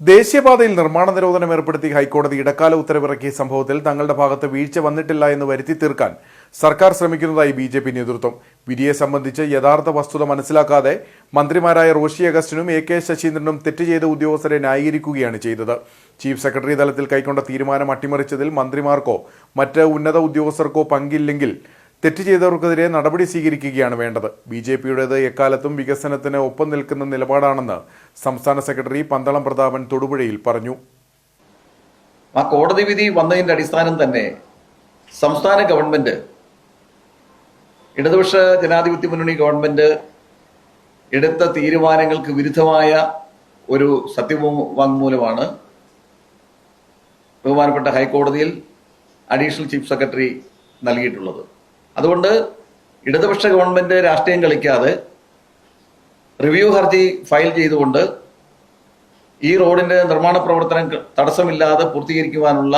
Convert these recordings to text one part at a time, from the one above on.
ദേശീയപാതയിൽ നിർമ്മാണ നിരോധനം ഏർപ്പെടുത്തി ഹൈക്കോടതി ഇടക്കാല ഉത്തരവിറക്കിയ സംഭവത്തിൽ തങ്ങളുടെ ഭാഗത്ത് വീഴ്ച വന്നിട്ടില്ല എന്ന് വരുത്തി തീർക്കാൻ സർക്കാർ ശ്രമിക്കുന്നതായി ബി ജെ പി നേതൃത്വം. വിധിയെ സംബന്ധിച്ച് യഥാർത്ഥ വസ്തുത മനസ്സിലാക്കാതെ മന്ത്രിമാരായ റോഷി അഗസ്റ്റിനും എ കെ ശശീന്ദ്രനും തെറ്റ് ചെയ്ത ഉദ്യോഗസ്ഥരെ ന്യായീകരിക്കുകയാണ് ചെയ്തത്. ചീഫ് സെക്രട്ടറി തലത്തിൽ കൈക്കൊണ്ട തീരുമാനം അട്ടിമറിച്ചതിൽ മന്ത്രിമാർക്കോ മറ്റ് ഉന്നത ഉദ്യോഗസ്ഥർക്കോ പങ്കില്ലെങ്കിൽ തെറ്റ് ചെയ്തവർക്കെതിരെ നടപടി സ്വീകരിക്കുകയാണ് വേണ്ടത്. ബി ജെ പിയുടേത് എക്കാലത്തും വികസനത്തിന് ഒപ്പം നിൽക്കുന്ന നിലപാടാണെന്ന് സംസ്ഥാന സെക്രട്ടറി പന്തളം പ്രതാപൻ തൊടുപുഴയിൽ പറഞ്ഞു. ആ കോടതി വിധി വന്നതിന്റെ അടിസ്ഥാനം തന്നെ സംസ്ഥാന ഗവൺമെന്റ് ഇടതുപക്ഷ ജനാധിപത്യ മുന്നണി ഗവൺമെന്റ് എടുത്ത തീരുമാനങ്ങൾക്ക് വിരുദ്ധമായ ഒരു സത്യവാങ്മൂലമാണ് ബഹുമാനപ്പെട്ട ഹൈക്കോടതിയിൽ അഡീഷണൽ ചീഫ് സെക്രട്ടറി നൽകിയിട്ടുള്ളത്. അതുകൊണ്ട് ഇടതുപക്ഷ ഗവൺമെന്റ് രാഷ്ട്രീയം കളിക്കാതെ റിവ്യൂ ഹർജി ഫയൽ ചെയ്തുകൊണ്ട് ഈ റോഡിന്റെ നിർമ്മാണ പ്രവർത്തനം തടസ്സമില്ലാതെ പൂർത്തീകരിക്കുവാനുള്ള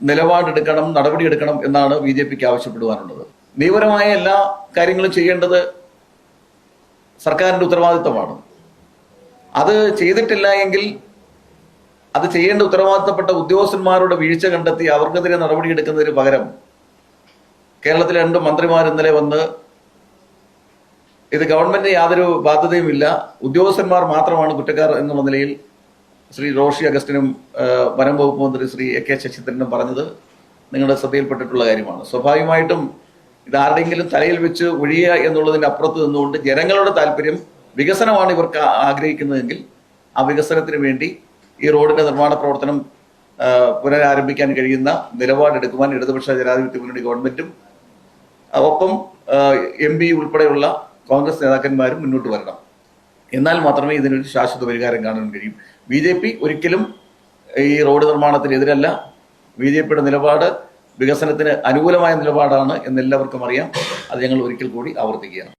നിലപാടെടുക്കണം നടപടിയെടുക്കണം എന്നാണ് ബി ജെ പിക്ക് ആവശ്യപ്പെടുവാനുള്ളത്. നിയമപരമായ എല്ലാ കാര്യങ്ങളും ചെയ്യേണ്ടത് സർക്കാരിന്റെ ഉത്തരവാദിത്തമാണ്. അത് ചെയ്തിട്ടില്ല എങ്കിൽ അത് ചെയ്യേണ്ട ഉത്തരവാദിത്തപ്പെട്ട ഉദ്യോഗസ്ഥന്മാരുടെ വീഴ്ച കണ്ടെത്തി അവർക്കെതിരെ നടപടിയെടുക്കുന്നതിന് പകരം കേരളത്തിലെ രണ്ട് മന്ത്രിമാർ ഇന്നലെ വന്ന് ഇത് ഗവൺമെന്റിന് യാതൊരു ബാധ്യതയുമില്ല ഉദ്യോഗസ്ഥന്മാർ മാത്രമാണ് കുറ്റക്കാർ എന്നുള്ള നിലയിൽ ശ്രീ റോഷി അഗസ്റ്റിനും വനം വകുപ്പ് മന്ത്രി ശ്രീ എ കെ ശശീന്ദ്രനും പറഞ്ഞത് നിങ്ങളുടെ ശ്രദ്ധയിൽപ്പെട്ടിട്ടുള്ള കാര്യമാണ്. സ്വാഭാവികമായിട്ടും ഇത് ആരുടെയെങ്കിലും തലയിൽ വെച്ച് ഒഴിയുക എന്നുള്ളതിന്റെ അപ്പുറത്ത് നിന്നുകൊണ്ട് ജനങ്ങളുടെ താല്പര്യം വികസനമാണ് ഇവർക്ക് ആഗ്രഹിക്കുന്നതെങ്കിൽ ആ വികസനത്തിന് വേണ്ടി ഈ റോഡിന്റെ നിർമ്മാണ പ്രവർത്തനം പുനരാരംഭിക്കാൻ കഴിയുന്ന നിലപാടെടുക്കുവാൻ ഇടതുപക്ഷ ജനാധിപത്യ മുന്നണി ഗവൺമെന്റും ഒപ്പം എം പി ഉൾപ്പെടെയുള്ള കോൺഗ്രസ് നേതാക്കന്മാരും മുന്നോട്ട് വരണം. എന്നാൽ മാത്രമേ ഇതിനൊരു ശാശ്വത പരിഹാരം കാണാൻ കഴിയും. ബി ജെ പി ഒരിക്കലും ഈ റോഡ് നിർമ്മാണത്തിനെതിരല്ല. ബി ജെ പിയുടെ നിലപാട് വികസനത്തിന് അനുകൂലമായ നിലപാടാണ് എന്നെല്ലാവർക്കും അറിയാം. അത് ഞങ്ങൾ ഒരിക്കൽ കൂടി ആവർത്തിക്കുകയാണ്.